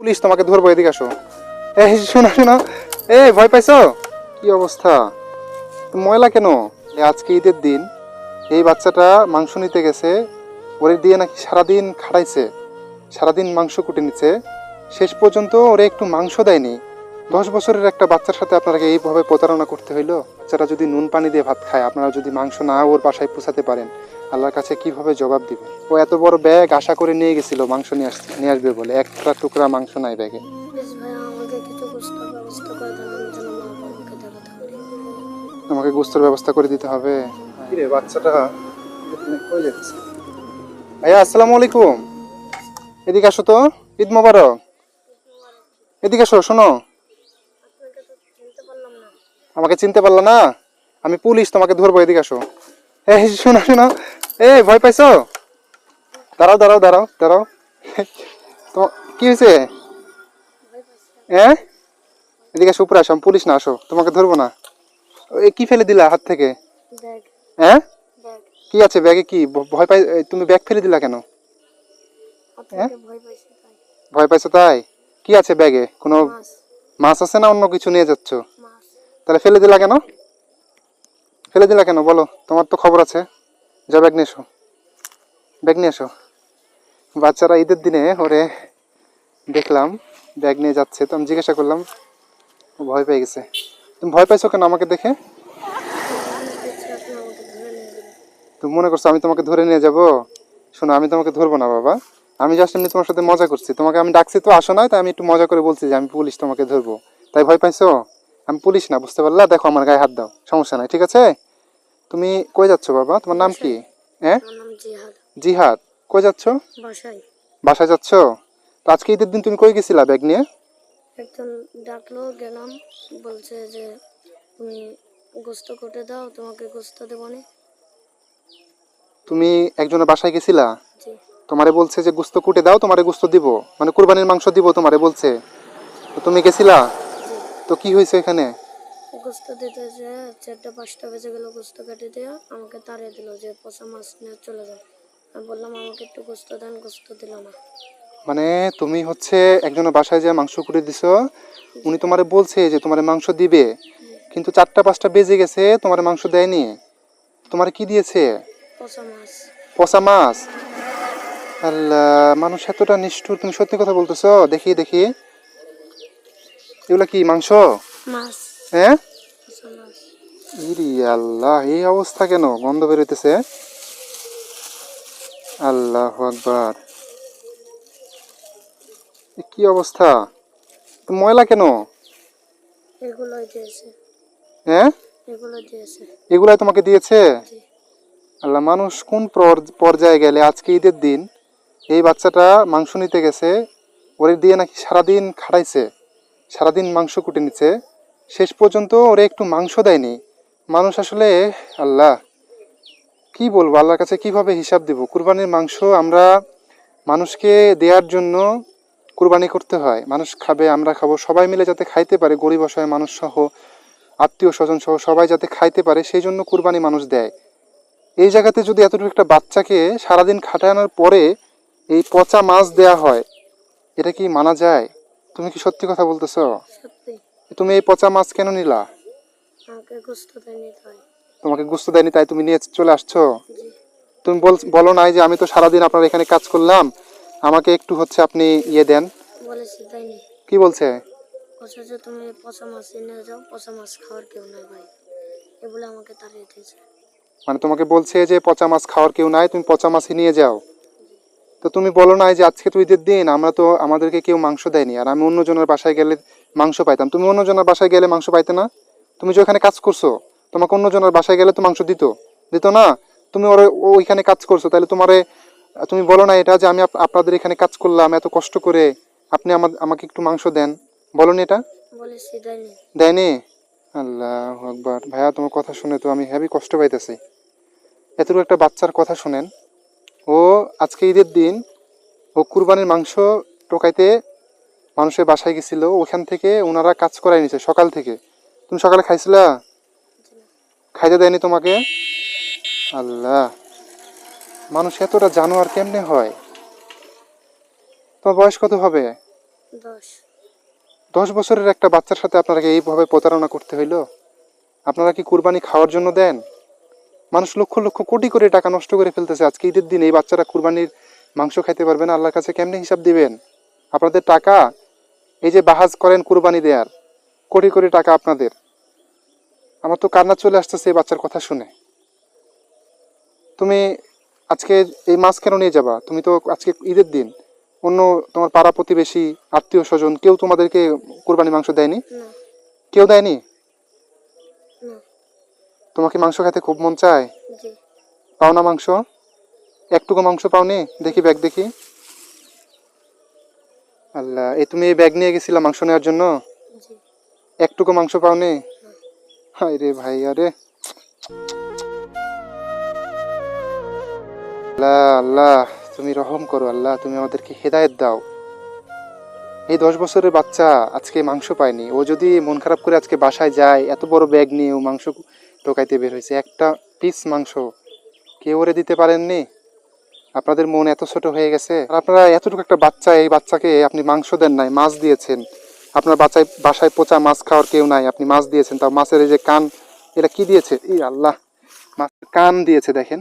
Police, তোমাকে ধরবো, এদিকে আসো। এই শোনো শোনো। এই ভয় পাইছো? কি অবস্থা? ময়লা কেন? আজকে ঈদের দিন। এই বাচ্চাটা মাংস নিতে গেছে। ওরে দিয়ে নাকি সারাদিন খাটাইছে সারাদিন মাংস কুটে নিচ্ছে। শেষ পর্যন্ত ওরে একটু মাংস দেয়নি। দশ বছরের একটা বাচ্চার সাথে আপনাকে এইভাবে প্রতারণা করতে হইল? বাচ্চারা যদি নুন পানি দিয়ে ভাত খায় আপনারা যদি মাংস না ওর বাসায় পৌঁছাতে পারেন আল্লাহর কাছে কীভাবে জবাব দিবে ও এত বড় ব্যাগ আশা করে নিয়ে গেছিল মাংস নিয়ে নিয়ে আসবে বলে। একটা টুকরা মাংস নাই ব্যাগে। আমাকে গোস্তর ব্যবস্থা করে দিতে হবে। বাচ্চাটা কই যাচ্ছে? ভাইয়া আসসালামু আলাইকুম। এদিকে আসো তো ঈদ মোবারক। এদিকে আসো শোনো আপনাকে তো চিনতে পারলাম না আমাকে চিনতে পারলা না? আমি পুলিশ তোমাকে ধরবো এদিকে আসো। এই শোনো শোনো। এই ভয় পাইছো? দাঁড়াও দাঁড়াও দাঁড়াও দাঁড়াও। তো কি হয়েছে হ্যাঁ এদিকে আসো উপরে আসো আমি পুলিশ না আসো। তোমাকে ধরবো না। এই কি ফেলে দিলা হাত থেকে? হ্যাঁ কি আছে ব্যাগে কি? ভয় পাই তুমি ব্যাগ ফেলে দিলা কেন? ভয় পাইছি তাই। কি আছে ব্যাগে? কোনো মাছ আছে না অন্য কিছু নিয়ে যাচ্ছ? তাহলে ফেলে দিলা কেন? ফেলে দিলা কেন? বলো, তোমার তো খবর আছে। যা ব্যাগ নিয়ে এসো। ব্যাগ নিয়ে এসো। বাচ্চারা ঈদের দিনে ওরে দেখলাম, ব্যাগ নিয়ে যাচ্ছে। তো আমি জিজ্ঞাসা করলাম ভয় পেয়ে গেছে। তুমি ভয় পাইছো কেন আমাকে দেখে? তুমি মনে করছ আমি তোমাকে ধরে নিয়ে যাব? শোনো, আমি তোমাকে ধরবো না, বাবা। আমি জাস্ট এমনি তোমার সাথে মজা করছি। তোমাকে আমি ডাকছি তো, আসো না তাই আমি একটু মজা করে বলছি যে আমি পুলিশ তোমাকে ধরবো। তাই ভয় পাইছো? আমি পুলিশ না বুঝতে পারলা? দেখো আমার গায়ে হাত দাও সমস্যা নাই ঠিক আছে? তুমি কই যাচ্ছ বাবা? তোমার নাম কি? হ্যাঁ? জিহাদ। কই যাচ্ছ? বাসায় বাসায় যাচ্ছ? তো আজকে ঈদের দিন তুমি কই গেছিলা ব্যাগ নিয়ে? একজন ডাকলো গেলাম বলছে যে তুমি গোস্ত কেটে দাও তোমাকে গোস্ত দেবো নি। তুমি একজনের বাসায় গেছিলা? জি। তোমারে বলছে যে গুস্ত কুটে দাও তোমারে গুস্ত দিব মানে কুরবানির মাংস দিব তোমারে বলছে। তো তুমি গেছিলা? তো কি হয়েছে এখানে? গোস্ত দিতে যে চারটা পাঁচটা বেজে গেল গোস্ত কেটে দিয়ে আমাকে তাড়িয়ে দিল যে পচা মাছ নিয়ে চলে যাও। আমি বললাম আমাকে একটু গোস্ত দেন গোস্ত দিল না। মানে তুমি হচ্ছে একজনের বাসায় যে মাংস কুটে দিছ উনি তোমারে বলছে যে তোমারে মাংস দিবে কিন্তু চারটা পাঁচটা বেজে গেছে তোমার মাংস দেয়নি। তোমার কি দিয়েছে? পচা মাছ। পচা মাছ? আল্লাহ মানুষ এতটা নিষ্ঠুর তুমি সত্যি কথা বলতেছো? দেখি দেখি। এগুলা কি মাংস? হ্যাঁ ইরি আল্লাহ এই অবস্থা কেন? গন্ধ বেরোইতেছে আল্লাহ আকবার। কি অবস্থা? ময়লা কেন? হ্যাঁ এগুলাই তোমাকে দিয়েছে? আল্লাহ মানুষ কোন পর- পর্যায়ে গেলে আজকে ঈদের দিন এই বাচ্চাটা মাংস নিতে গেছে ওরে দিয়ে নাকি সারাদিন খাটাইছে? সারাদিন মাংস কুটে নিচ্ছে শেষ পর্যন্ত ওরে একটু মাংস দেয়নি। মানুষ আসলে, আল্লাহ, কি বলব, আল্লাহর কাছে কীভাবে হিসাব দিব? কুরবানির মাংস আমরা মানুষকে দেওয়ার জন্য কুরবানি করতে হয়। মানুষ খাবে, আমরা খাব, সবাই মিলে যাতে খাইতে পারে, গরিব অসহায় মানুষ সহ, আত্মীয় স্বজন সহ সবাই যাতে খাইতে পারে, সেই জন্য কুরবানি মানুষ দেয়। এই জায়গাতে যদি এতটুকু একটা বাচ্চাকে সারাদিন খাটানোর পরে এই পচা মাছ দেয়া হয়, এটা কি মানা যায়? তুমি কি সত্যি কথা বলতেছো? সত্যি। তুমি এই পচা মাছ কেন নিলা? আমাকে গোস্ত দেয়নি তাই। তোমাকে গুস্ত দেয়নি তাই তুমি নিয়ে চলে আসছো? তুমি বল বলো নাই যে আমি তো সারাদিন আপনার এখানে কাজ করলাম। আমাকে একটু হচ্ছে আপনি ইয়ে দেন। কি বলছে? বলছে যে তুমি পচা মাছ এনে যাও পচা মাছ খাওয়ার কেউ নাই ভাই। এ বলে আমাকে তাড়িয়ে দিয়েছে। মানে তোমাকে বলছে যে পচা মাছ খাওয়ার কেউ নাই তুমি পচা মাছই নিয়ে যাও। তো তুমি বলো নাই যে আজকে তো ঈদের দিন আমরা তো আমাদেরকে কেউ মাংস দেয়নি। আর আমি অন্যজনের বাসায় গেলে মাংস পাইতাম। তুমি অন্যজনের বাসায় গেলে মাংস পাইতে না? তুমি যে ওখানে কাজ করছ তোমাকে অন্যজনের বাসায় গেলে তো মাংস দিত। দিত না? তুমি ওর ওইখানে কাজ করছ তাহলে তোমারে তুমি বলো না এটা যে আমি আপ- আপনাদের এখানে কাজ করলাম এত কষ্ট করে আপনি আমার আমাকে একটু মাংস দেন। বলো নি এটা? দেয়নি। দেয়নি? আল্লাহ আকবার। ভাইয়া তোমার কথা শুনে তো আমি হেভি কষ্ট পাইতেছি। এতটুকু একটা বাচ্চার কথা শুনেন। ও আজকে ঈদের দিন ও কুরবানির মাংস টোকাইতে মানুষের বাসায় গেছিল ওখান থেকে ওনারা কাজ করাই নিছে সকাল থেকে। তুমি সকালে খাইছিলা? খাইতে দেয়নি তোমাকে? আল্লাহ মানুষ এতটা জানোয়ার কেমনে হয়? তোমার বয়স কত হবে? দশ। বছরের একটা বাচ্চার সাথে আপনারা এইভাবে প্রতারণা করতে হইল? আপনারা কি কুরবানি খাওয়ার জন্য দেন? মানুষ লক্ষ লক্ষ কোটি করে টাকা নষ্ট করে ফেলতেছে। আজকে ঈদের দিন এই বাচ্চারা কুরবানির মাংস খাইতে পারবে না। আল্লাহর কাছে কেমনে হিসাব দিবেন? আপনাদের টাকা এই যে বাহাজ করেন কুরবানি দেয়ার কোটি কোটি টাকা আপনাদের। আমার তো কান্না চলে আসতেছে এই বাচ্চার কথা শুনে। তুমি আজকে এই মাছ কেন নিয়ে যাবা। তুমি তো আজকে ঈদের দিন অন্য তোমার পাড়া প্রতিবেশী আত্মীয় স্বজন কেউ তোমাদেরকে কুরবানি মাংস দেয়নি? কেউ দেয়নি? তোমাকে মাংস খেতে খুব মন চায়? পাও না মাংস? একটুকু মাংস পাওনি? দেখি ব্যাগ দেখি। আল্লাহ এই তুমি এই ব্যাগ নিয়ে গেছিলা মাংস নেওয়ার জন্য? একটুকু মাংস পাওনি? হায় রে ভাই আরে। আল্লাহ আল্লাহ তুমি রহম করো আল্লাহ তুমি আমাদেরকে হেদায়েত দাও। এই দশ বছরের বাচ্চা আজকে মাংস পায়নি। ও যদি মন খারাপ করে আজকে বাসায় যায়, এত বড় ব্যাগ নিয়ে ও মাংস টোকাইতে বের হয়েছে। একটা পিস মাংস কেউ ওরে দিতে পারেননি? আপনাদের মন এত ছোট হয়ে গেছে? আর আপনারা এতটুকু একটা বাচ্চা, এই বাচ্চাকে আপনি মাংস দেন নাই, মাছ দিয়েছেন। আপনার বাচ্চায় বাসায় পচা মাছ খাওয়ার কেউ নাই, আপনি মাছ দিয়েছেন। তাও মাছের এই যে কান এটা কি দিয়েছে? ই আল্লাহ, মাছের কান দিয়েছে, দেখেন।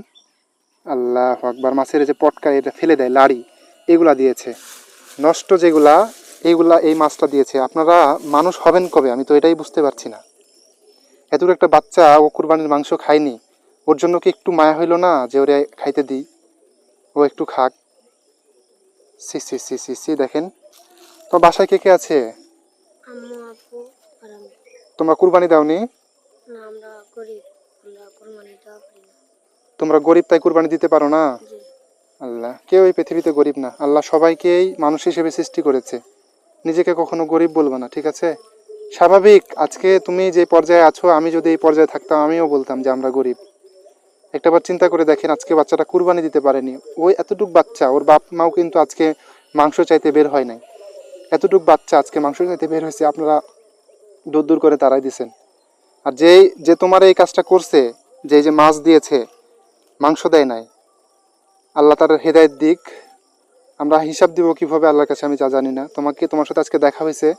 আল্লাহ আকবার, মাছের এই যে পটকা, এটা ফেলে দেয়, লাড়ি, এগুলা দিয়েছে। নষ্ট যেগুলা এইগুলা এই মাছটা দিয়েছে। আপনারা মানুষ হবেন কবে? আমি তো এটাই বুঝতে পারছি না। এতটুকু একটা বাচ্চা ও কুরবানির মাংস খায়নি। ওর জন্য কি একটু মায়া হইল না যে ওরে খাইতে দিই? ও একটু খাক। সি সি সি সি সি দেখেন। তোমার বাসায় কে কে আছে? তোমরা কুরবানি দাওনি? তোমরা গরিব তাই কুরবানি দিতে পারো না? আল্লাহ কেউ এই পৃথিবীতে গরিব না। আল্লাহ সবাইকেই মানুষ হিসেবে সৃষ্টি করেছে। নিজেকে কখনো গরিব বলব না, ঠিক আছে? স্বাভাবিক, আজকে তুমি যে পর্যায়ে আছো, আমি যদি এই পর্যায়ে থাকতাম, আমিও বলতাম যে আমরা গরিব। একটাবার চিন্তা করে দেখেন, আজকে বাচ্চাটা কুরবানি দিতে পারেনি। ওই এতটুক বাচ্চা, ওর বাপ মাও কিন্তু আজকে মাংস চাইতে বের হয় নাই। এতটুক বাচ্চা আজকে মাংস চাইতে বের হয়েছে, আপনারা দূর দূর করে তারাই দিছেন। আর যেই, যে তোমার এই কাজটা করছে, যে যে মাছ দিয়েছে, মাংস দেয় নাই, আল্লাহ তার হেদায়েত দিক। আমরা হিসাব দিব কীভাবে আল্লাহর কাছে আমি যা জানি না। তোমাকে, তোমার সাথে আজকে দেখা হয়েছে।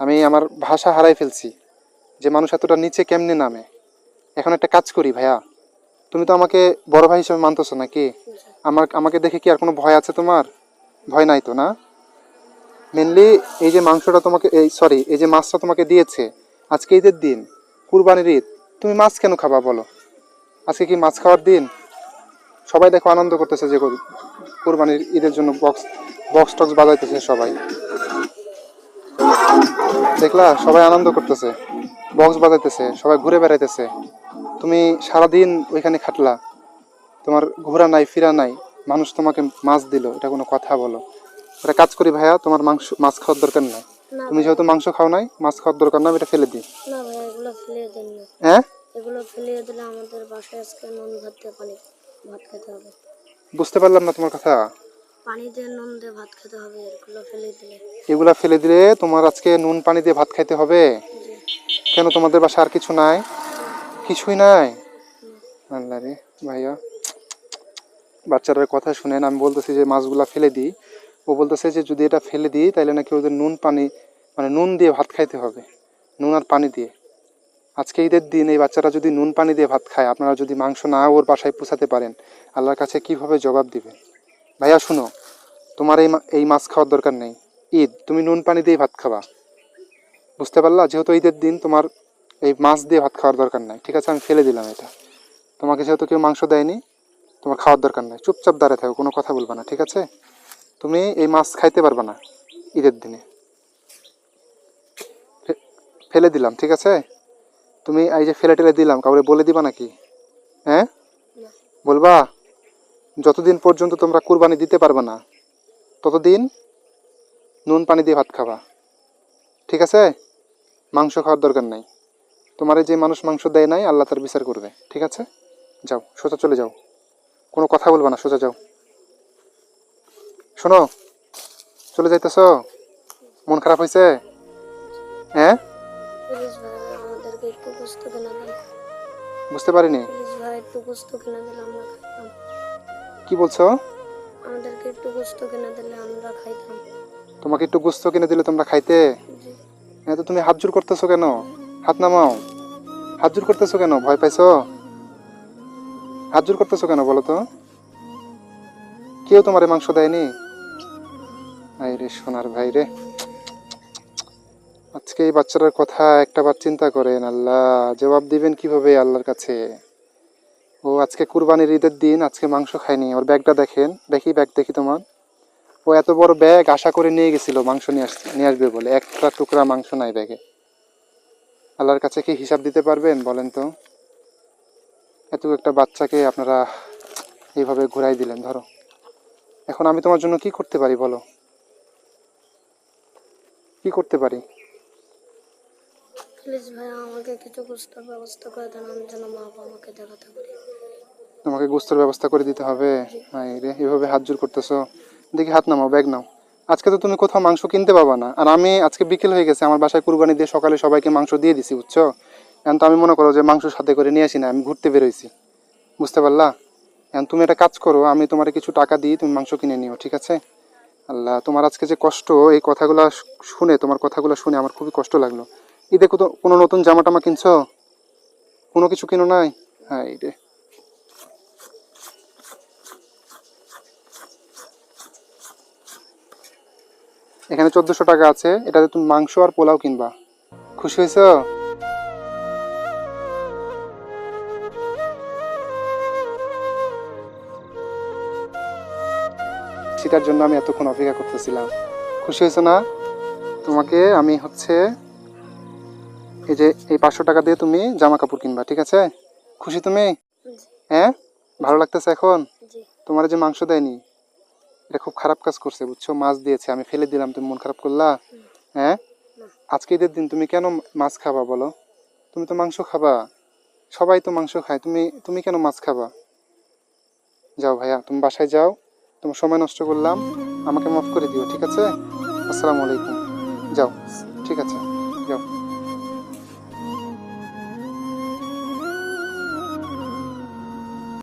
আমি আমার ভাষা হারাই ফেলছি। যে মানুষ এতটা নিচে কেমনে নামে? এখন একটা কাজ করি ভাইয়া। তুমি তো আমাকে বড় ভাই হিসেবে মানতেছো নাকি? জি আমার, আমাকে দেখে কি আর কোনো ভয় আছে তোমার? ভয় নাই তো, না? মেনলি এই যে মাংসটা তোমাকে, এই সরি এই যে মাছটা তোমাকে দিয়েছে, আজকে ঈদের দিন, কুরবানির ঈদ, তুমি মাছ কেন খাবা বলো? আজকে কি মাছ খাওয়ার দিন? সবাই দেখো আনন্দ করতেছে যে কুর- কুরবানির ঈদের জন্য বক্স বক্স টক্স বাজাইতেছে সবাই। দেখলা? সবাই আনন্দ করতেছে। বক্স বাজাইতেছে সবাই ঘুরে বেড়াইতেছে। তুমি সারাদিন ওইখানে খাটলা। তোমার ঘোরা নাই ফিরা নাই। মানুষ তোমাকে মাছ দিল এটা কোনো কথা বলো। একটা কাজ করি ভাইয়া তোমার মাংস মাছ খাওয়ার দরকার নাই। তুমি যেহেতু মাংস খাও নাই মাছ খাওয়ার দরকার না এটা ফেলে দিই। না ভাই এগুলো ফেলিয়ে দেন না। হ্যাঁ? এগুলো ফেলিয়ে দিলে আমাদের বাসায় আজকে নুন ভাত পানি ভাত খেতে হবে। বুঝতে পারলাম না তোমার কথা। পানি নুন দিয়ে ভাত খেতে হবে এগুলো ফেলে দিলে। এগুলা ফেলে দিলে তোমার আজকে নুন পানি দিয়ে ভাত খাইতে হবে? কেন তোমাদের বাসা আর কিছু নাই? কিছুই নাই? আল্লাহ রে ভাইয়া। বাচ্চাটার কথা শুনেন আমি বলতেছি যে মাছগুলা ফেলে দিই। ও বলতেছে যে যদি এটা ফেলে দিই তাহলে নাকি ওদের নুন পানি মানে নুন দিয়ে ভাত খাইতে হবে। নুন আর পানি দিয়ে। আজকে ঈদের দিন এই বাচ্চাটা যদি নুন পানি দিয়ে ভাত খায়, আপনারা যদি মাংস না ওর বাসায় পৌঁছাতে পারেন, আল্লাহর কাছে কীভাবে জবাব দিবে ভাইয়া, শুনো, তোমার এই এই মাছ খাওয়ার দরকার নেই। ঈদ, তুমি নুন পানি দিয়ে ভাত খাবা। বুঝতে পারলা? যেহেতু ঈদের দিন তোমার এই মাছ দিয়ে ভাত খাওয়ার দরকার নাই। ঠিক আছে, আমি ফেলে দিলাম এটা। তোমাকে যেহেতু কেউ মাংস দেয়নি, তোমার খাওয়ার দরকার নাই। চুপচাপ দাঁড়িয়ে থাকো, কোনো কথা বলবে না, ঠিক আছে? তুমি এই মাছ খাইতে পারবে না ঈদের দিনে। ফেলে দিলাম, ঠিক আছে? তুমি এই যে ফেলে টেলে দিলাম, কাউরে বলে দিবা নাকি? হ্যাঁ? বলবা? যতদিন পর্যন্ত তোমরা কুরবানি দিতে পারবে না, ততদিন নুন পানি দিয়ে ভাত খাবা। ঠিক আছে? মাংস খাওয়ার দরকার নাই। তোমার যে মানুষ মাংস দেয় নাই, আল্লাহ তার বিচার করবে। ঠিক আছে? যাও, সোজা চলে যাও। কোনো কথা বলবা না, সোজা যাও। শোনো, চলে যাইতেছ? মন খারাপ হয়েছে হ্যাঁ? গোস্ত কিনে দেন বুঝতে পারিনি। প্লিজ ভাই একটু গোস্ত কিনে দিলে আমরা খাইতাম। কি বলছো? আমাদেরকে একটু গোস্ত কিনে দিলে আমরা খাইতাম। তোমাকে একটু গুস্ত কিনে দিলে তোমরা খাইতে? জি। হ্যাঁ তো তুমি হাত জোর করতেছো কেন? হাত নামাও। হাত জোর করতেছো কেন? ভয় পাইছো? হাত জোর করতেছো কেন বলো তো? কেউ তোমার মাংস দেয়নি? আই রে সোনার ভাই রে আজকে এই বাচ্চাটার কথা একটা বার চিন্তা করেন, আল্লাহ, জবাব দিবেন কীভাবে আল্লাহর কাছে? ও আজকে কুরবানির ঈদের দিন, আজকে মাংস খায়নি। ওর ব্যাগটা দেখেন, দেখি ব্যাগ দেখি তোমার। ও এত বড় ব্যাগ আশা করে নিয়ে গেছিল, মাংস নিয়ে আসতে নিয়ে আসবে বলে। একটা টুকরা মাংস নাই ব্যাগে। আল্লাহর কাছে কি হিসাব দিতে পারবেন বলেন তো? এত একটা বাচ্চাকে আপনারা এইভাবে ঘুরাই দিলেন, ধরো। এখন আমি তোমার জন্য কি করতে পারি বলো? কি করতে পারি? প্লিজ ভাইয়া আমাকে কিছু গোস্তের ব্যবস্থা করে দেন, আমি যেন মা বাবা আমাকে দেখাতে পারি। তোমাকে গোস্তর ব্যবস্থা করে দিতে হবে? হাই রে, এভাবে হাত জোর করতেছো? দেখি হাত নামাও, ব্যাগ নাও। আজকে তো তুমি কোথাও মাংস কিনতে পাবা না। আর আমি আজকে বিকেল হয়ে গেছে, আমার বাসায় কুরবানি দিয়ে সকালে সবাইকে মাংস দিয়ে দিছি, বুঝছ? এখন তো আমি মনে করো যে মাংস সাথে করে নিয়ে আসি না, আমি ঘুরতে বেরোইছি। বুঝতে পারলা? এখন তুমি একটা কাজ করো, আমি তোমার কিছু টাকা দিই তুমি মাংস কিনে নিও, ঠিক আছে? আল্লাহ, তোমার আজকে যে কষ্ট, এই কথাগুলো শুনে, তোমার কথাগুলো শুনে আমার খুবই কষ্ট লাগল। ঈদে কত কোনো নতুন জামা টামা কিনছো? কোনো কিছু কিনো নাই? হ্যাঁ রে এখানে চোদ্দশো টাকা আছে, এটাতে তুমি মাংস আর পোলাও কিনবা। খুশি হয়েছো? সেটার জন্য আমি এতক্ষণ অপেক্ষা করতেছিলাম। খুশি হয়েছো না? তোমাকে আমি হচ্ছে এই যে এই পাঁচশো টাকা দিয়ে তুমি জামা কাপড় কিনবা ঠিক আছে? খুশি তুমি? হ্যাঁ? ভালো লাগতেছে এখন? তোমার যে মাংস দেয়নি এটা খুব খারাপ কাজ করছে বুঝছ? মাছ দিয়েছে আমি ফেলে দিলাম তুমি মন খারাপ করলা? হ্যাঁ। আজকে ঈদের দিন তুমি কেন মাছ খাবা বলো? তুমি তো মাংস খাবা। সবাই তো মাংস খায় তুমি তুমি কেন মাছ খাবা? যাও ভাইয়া তুমি বাসায় যাও তোমার সময় নষ্ট করলাম আমাকে মাফ করে দিও ঠিক আছে? আসসালামু আলাইকুম। যাও ঠিক আছে যাও।